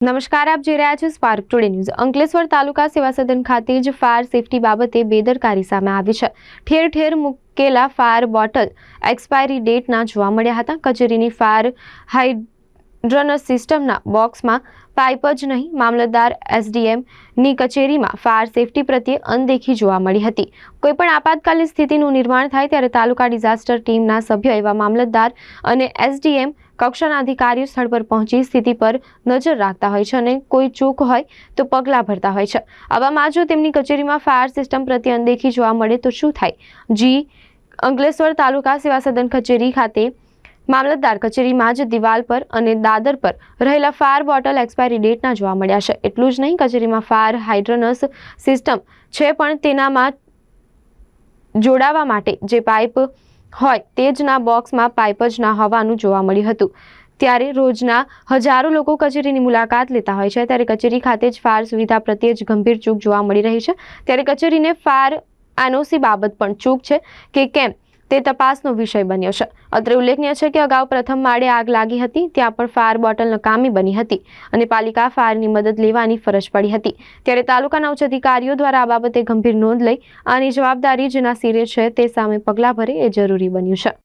નમસ્કાર, આપ જોઈ રહ્યા છો Spark today news Ankleshwar taluka Seva Sadan ખાતે જ ફાયર સેફટી બાબતે બેદરકારી સામે આવી છે. ઠેર ઠેર મૂકેલા ફાયર બોટલ એક્સપાયરી ડેટના જોવા મળ્યા હતા. કચેરીની ફાયર હાઇડ્રનસ સિસ્ટમના બોક્સમાં પાઇપ જ નહીં, મામલતદાર એસડીએમની કચેરીમાં ફાયર સેફટી પ્રત્યે અનદેખી જોવા મળી હતી. કોઈપણ આપાતકાલીન સ્થિતિનું નિર્માણ થાય ત્યારે તાલુકા ડિઝાસ્ટર ટીમના સભ્ય એવા મામલતદાર અને એસડીએમ કક્ષાના અધિકારીઓ સ્થળ પર પહોંચી સ્થિતિ પર નજર રાખતા હોય છે અને કોઈ ચૂક હોય તો પગલાં ભરતા હોય છે. આવામાં જો તેમની કચેરીમાં ફાયર સિસ્ટમ પ્રત્યે અનદેખી જોવા મળે તો શું થાય? જી, અંકલેશ્વર તાલુકા સેવા સદન કચેરી ખાતે મામલતદાર કચેરીમાં જ દિવાલ પર અને દાદર પર રહેલા ફાયર બોટલ એક્સપાયરી ડેટના જોવા મળ્યા છે. એટલું જ નહીં, કચેરીમાં ફાયર હાઇડ્રનસ સિસ્ટમ છે પણ તેનામાં જોડાવા માટે જે પાઇપ હોય તે જ બોક્સમાં પાઇપ જ ના હોવાનું જોવા મળ્યું હતું. ત્યારે રોજના હજારો લોકો કચેરીની મુલાકાત લેતા હોય છે. ત્યારે કચેરી ખાતે જ ફાયર સુવિધા પ્રત્યે જ ગંભીર ચૂક જોવા મળી રહી છે. ત્યારે કચેરીને ફાયર એનઓસી બાબત પણ ચૂક છે કે કેમ? તે તપાસનો વિષય બન્યો છે. અત્રે ઉલ્લેખનીય છે કે અગાઉ પ્રથમ માળે આગ લાગી હતી, ત્યાં પણ ફાયર બોટલ નકામી બની હતી અને પાલિકા ફાયરની મદદ લેવાની ફરજ પડી હતી. ત્યારે તાલુકાના ઉચ્ચ અધિકારીઓ દ્વારા આ બાબતે ગંભીર નોંધ લઈ આની જવાબદારી જેના સિરે છે તે સામે પગલાં ભરે એ જરૂરી બન્યું છે.